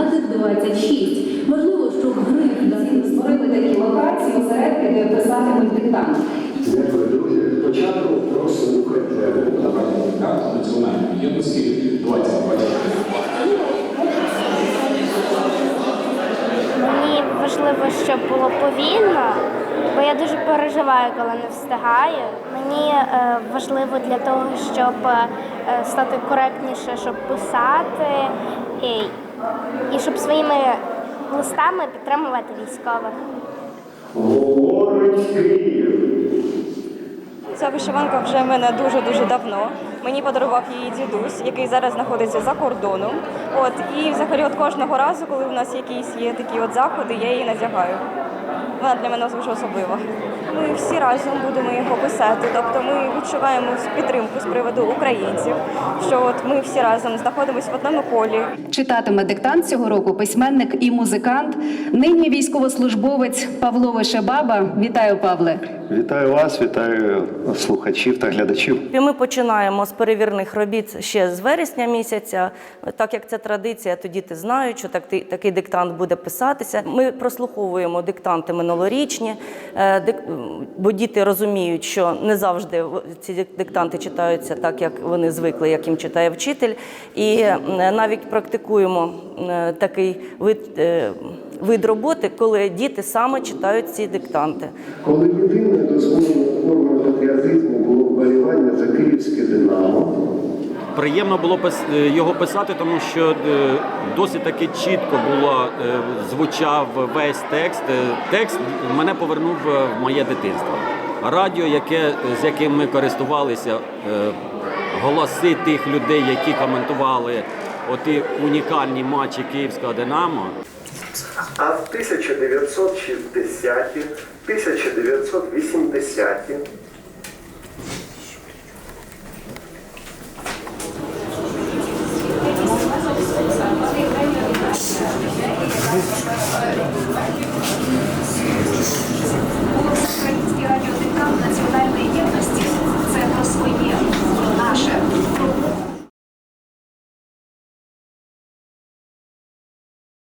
Гнатик 26. Можливо, що гри Створили такі локації, осередки, де писатимуть диктант. Дякую, друзі. Спочатку прослухайте Карта національної єдності 2020. Мені важливо, щоб було повільно, бо я дуже переживаю, коли не встигаю. Мені е, важливо для того, щоб е, стати коректніше, щоб писати і, і щоб своїми листами підтримувати військових. Говорить. Ця вишиванка вже в мене дуже-дуже давно. Мені подарував її дідусь, який зараз знаходиться за кордоном. От і взагалі, от кожного разу, коли в нас якісь є такі от заходи, я її надягаю. Вона для мене дуже особлива. Ми всі разом будемо його писати. Тобто ми відчуваємо підтримку з приводу українців, що от ми всі разом знаходимося в одному колі. Читатиме диктант цього року письменник і музикант, нині військовослужбовець Павло Вишебаба. Вітаю, Павле. Вітаю вас, вітаю слухачів та глядачів. І ми починаємо з перевірних робіт ще з вересня місяця. Так як це традиція, то діти знають, що так- такий диктант буде писатися. Ми прослуховуємо диктанти минулорічні, е, бо діти розуміють, що не завжди ці диктанти читаються так, як вони звикли, як їм читає вчитель. І е, навіть практикуємо е, такий вид, вид роботи, коли діти саме читають ці диктанти. Коли єдиною дозволеною формою патріотизму було вболівання київське Динамо, Приємно було е, його писати, тому що е, досить таки чітко було е, звучав весь текст. Текст мене повернув в моє дитинство. Радіо, яке з яким ми користувалися, голоси тих людей, які коментували оті унікальні матчі Київського Динамо. А в 1960-ті, 1980-ті